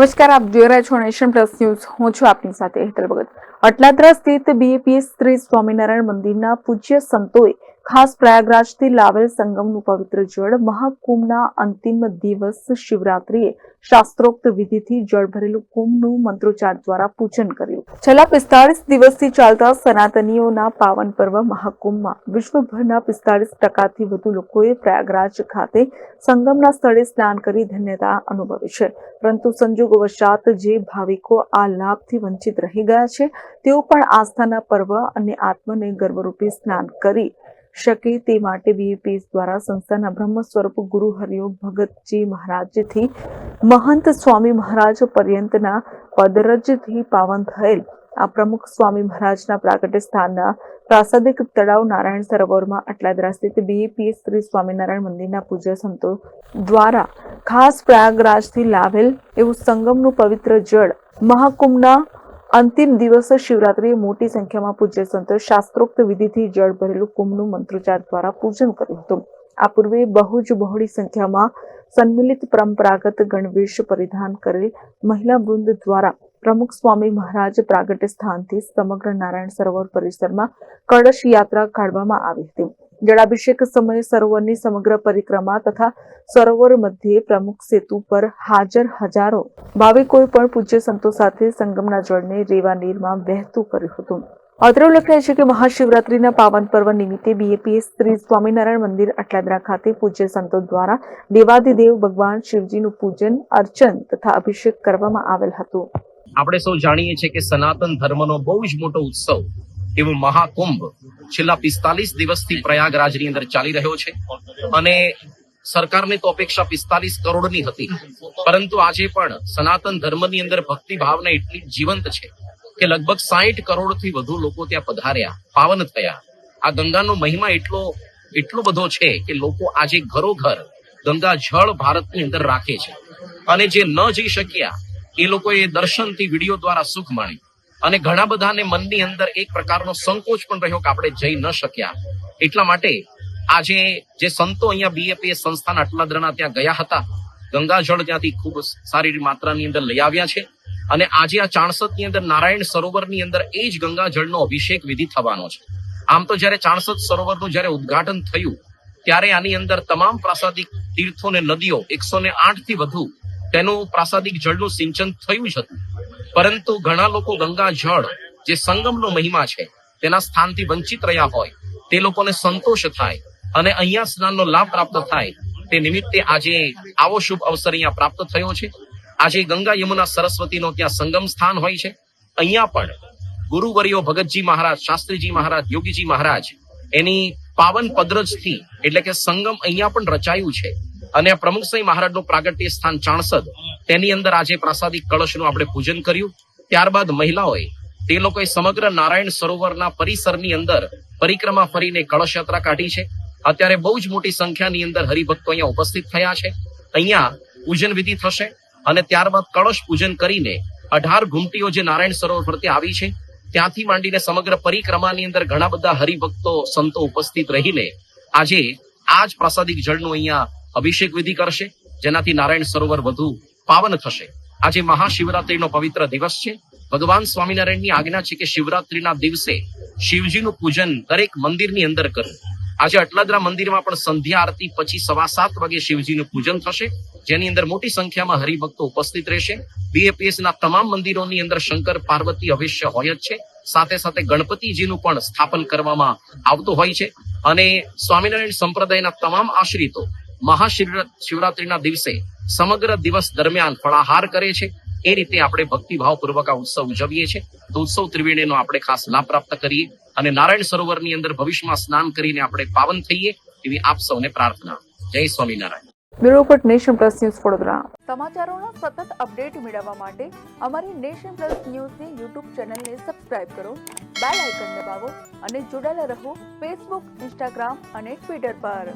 નમસ્કાર, આપ જોઈ રહ્યા છો નેશન પ્લસ ન્યૂઝ. હું છું આપની સાથે હેતલ ભગત. અટલાદરા સ્થિત બીએપીએસ શ્રી સ્વામિનારાયણ મંદિરના પૂજ્ય સંતોએ ખાસ પ્રયાગરાજથી લાવેલ સંગમનું પવિત્ર જળ મહાકુંભના અંતિમ દિવસ શિવરાત્રીએ શાસ્ત્રોક્ત વિધિથી જળ ભરેલું કુંભનું મંત્રોચ્ચાર દ્વારા પૂજન કર્યું. છેલ્લા પિસ્તાળીસ દિવસથી ચાલતા સનાતનીઓના પાવન પર્વ મહાકુંભમાં વિશ્વભરના પિસ્તાળીસ ટકાથી વધુ લોકોએ પ્રયાગરાજ ખાતે સંગમના સ્થળે સ્નાન કરી ધન્યતા અનુભવી છે. પરંતુ સંજોગવશાત જે ભાવિકો આ લાભથી વંચિત રહી ગયા છે, તેઓ પણ આસ્થાના પર્વ અને આત્મને ગર્વરૂપી સ્નાન કરી શકે તે માટે બીએપીએસ દ્વારા સંસ્થાના બ્રહ્મ સ્વરૂપ ગુરુ હરિયોગ ભગતજી મહારાજથી મહંત સ્વામી મહારાજ પર્યંતના પદરજથી પાવન થયેલ. આ પ્રમુખ સ્વામી મહારાજના પ્રાગટ્ય સ્થાનના પ્રાસાદિક તળાવ નારાયણ સરોવરમાં અટલાદરા સ્થિત બીએપીએસ શ્રી સ્વામિનારાયણ મંદિરના પૂજ્ય સંતો દ્વારા ખાસ પ્રયાગરાજથી લાવેલ એવું સંગમનું પવિત્ર જળ મહાકુંભના અંતિમ દિવસે શિવરાત્રીએ મોટી સંખ્યામાં પૂજ્ય સંતો શાસ્ત્રોક્ત વિધિથી જળ ભરેલું કુંભનું મંત્રોચ્ચાર દ્વારા પૂજન કર્યું હતું. આ પૂર્વે બહુ જ બહોળી સંખ્યામાં સન્મિલિત પરંપરાગત ગણવેશ પરિધાન કરેલ મહિલા વૃંદ દ્વારા પ્રમુખ સ્વામી મહારાજ પ્રાગટ્ય સ્થાનથી સમગ્ર નારાયણ સરોવર પરિસરમાં કળશ યાત્રા કાઢવામાં આવી હતી. જળાભિષેક સમયે સરોવરની સમગ્ર પરિક્રમા તથા સરોવર મધ્યે પ્રમુખ સેતુ પર હાજર હજારો ભાવિકોએ પણ પૂજ્ય સંતો સાથે સંગમના જળને રેવા નીરમાં વહેતું કર્યું હતું. અત્રે ઉલ્લેખનીય છે કે મહાશિવરાત્રીના પાવન પર્વ નિમિત્તે બીએપીએસ શ્રી સ્વામિનારાયણ મંદિર અટલાદરા ખાતે પૂજ્ય સંતો દ્વારા દેવાધિદેવ ભગવાન શિવજીનું પૂજન, અર્ચન તથા અભિષેક કરવામાં આવેલ હતું. આપણે સૌ જાણીએ છીએ કે સનાતન ધર્મનો બહુ જ મોટો ઉત્સવ એવો મહાકુંભ છેલ્લા પિસ્તાલીસ દિવસથી પ્રયાગરાજની અંદર ચાલી રહ્યો છે. અને સરકારને તો અપેક્ષા પિસ્તાલીસ કરોડની હતી. પરંતુ આજે પણ સનાતન ધર્મની અંદર ભક્તિ ભાવના એટલી જીવંત છે કે લગભગ સાહીઠ કરોડથી વધુ લોકો ત્યાં પધાર્યા, પાવન થયા. આ ગંગાનો મહિમા એટલો એટલો બધો છે કે લોકો આજે ઘરોઘર ગંગા જળ ભારતની અંદર રાખે છે. અને જે ન જઈ શક્યા, એ લોકોએ દર્શનથી વીડિયો દ્વારા સુખ માણ્યું. અને ઘણા બધાને મનની અંદર એક પ્રકારનો સંકોચ પણ રહ્યો કે આપણે જઈ ન શક્યા. એટલા માટે આજે જે સંતો અહીંયા બીએપીએ સંસ્થાના અટલાદરાના ત્યાં ગયા હતા, ગંગાજળ ત્યાંથી ખૂબ સારી માત્રાની અંદર લઈ આવ્યા છે. અને આજે આ ચાણસદની અંદર નારાયણ સરોવરની અંદર એ જ ગંગાજળનો અભિષેક વિધિ થવાનો છે. આમ તો જ્યારે ચાણસદ સરોવરનું જ્યારે ઉદ્ઘાટન થયું, ત્યારે આની અંદર તમામ પ્રાસાદિક તીર્થો ને નદીઓ એકસો ને આઠથી વધુ, તેનું પ્રાસાદિક જળનું સિંચન થયું જ હતું. પરંતુ ઘણા લોકો ગંગા જળ, જે સંગમનો મહિમા છે, તેના સ્થાનથી વંચિત રહ્યા હોય, તે લોકોને સંતોષ થાય અને અહીંયા સ્નાનનો લાભ પ્રાપ્ત થાય, તે નિમિત્તે આજે આવો શુભ અવસર અહીંયા પ્રાપ્ત થયો છે. આજે ગંગા યમુના સરસ્વતીનો ત્યાં સંગમ સ્થાન હોય છે. અહીંયા પણ ગુરુવર્યો ભગતજી મહારાજ, શાસ્ત્રીજી મહારાજ, યોગીજી મહારાજ, એની પાવન પદ્રજથી એટલે કે સંગમ અહીંયા પણ રચાયું છે. અને પ્રમુખ સિંહ મહારાજનું પ્રાગટ્ય સ્થાન ચાણસદ તેની અંદર આજે પ્રાસાદિક કળશનું આપણે પૂજન કર્યું. ત્યારબાદ મહિલાઓએ તે લોકોએ સમગ્ર નારાયણ સરોવરના પરિસરની અંદર પરિક્રમા ફરીને કળશ યાત્રા કાઢી છે. અત્યારે બહુ જ મોટી સંખ્યાની અંદર હરિભક્તો અહીંયા ઉપસ્થિત થયા છે. અહીંયા પૂજન વિધિ થશે અને ત્યારબાદ કળશ પૂજન કરીને અઢાર ઘૂમટીઓ જે નારાયણ સરોવર ફરતે આવી છે, ત્યાંથી માંડીને સમગ્ર પરિક્રમાની અંદર ઘણા બધા હરિભક્તો, સંતો ઉપસ્થિત રહીને આજે આ જ પ્રાસાદિક જળનું અહીંયા અભિષેક વિધિ કરશે, જેનાથી નારાયણ સરોવર વધુ પાવન થશે. આજે મહાશિવરાત્રીનો પવિત્ર દિવસ છે. ભગવાન સ્વામિનારાયણની આજ્ઞા છે કે શિવરાત્રીના દિવસે શિવજીનું પૂજન દરેક મંદિરની અંદર કરવું. આજે અટલાદરા મંદિરમાં પણ સંધ્યા આરતી પછી સવા સાત વાગે શિવજીનું પૂજન થશે. જેની અંદર મોટી સંખ્યામાં હરિભક્તો ઉપસ્થિત રહેશે. બીએપીએસ ના તમામ મંદિરોની અંદર શંકર, પાર્વતી અવશ્ય હોય જ છે. સાથે સાથે ગણપતિજીનું પણ સ્થાપન કરવામાં આવતું હોય છે. અને સ્વામિનારાયણ સંપ્રદાયના તમામ આશ્રિતો મહાશિવરાત્રીના દિવસે સમગ્ર દિવસ દરમિયાન ફળાહાર કરે છે. એ રીતે આપણે ભક્તિભાવપૂર્વક આ ઉત્સવ ઉજવીએ છીએ. તો ઉત્સવ ત્રિવેણીનો આપણે ખાસ લાભ પ્રાપ્ત કરીએ અને નારાયણ સરોવરની અંદર ભવિષ્યમાં સ્નાન કરીને આપણે પાવન થઈએ એવી આપ સૌને પ્રાર્થના. જય Swaminarayan. Bureau report nation plus news Vadodara. સમાચારોના સતત અપડેટ મેળવવા માટે અમારી નેશન પ્લસ ન્યૂઝની યુટ્યુબ ચેનલને સબસ્ક્રાઇબ કરો બેલ આઇકન દબાવો અને જોડાયેલા રહો ફેસબુક ઇન્સ્ટાગ્રામ અને ટ્વિટર પર.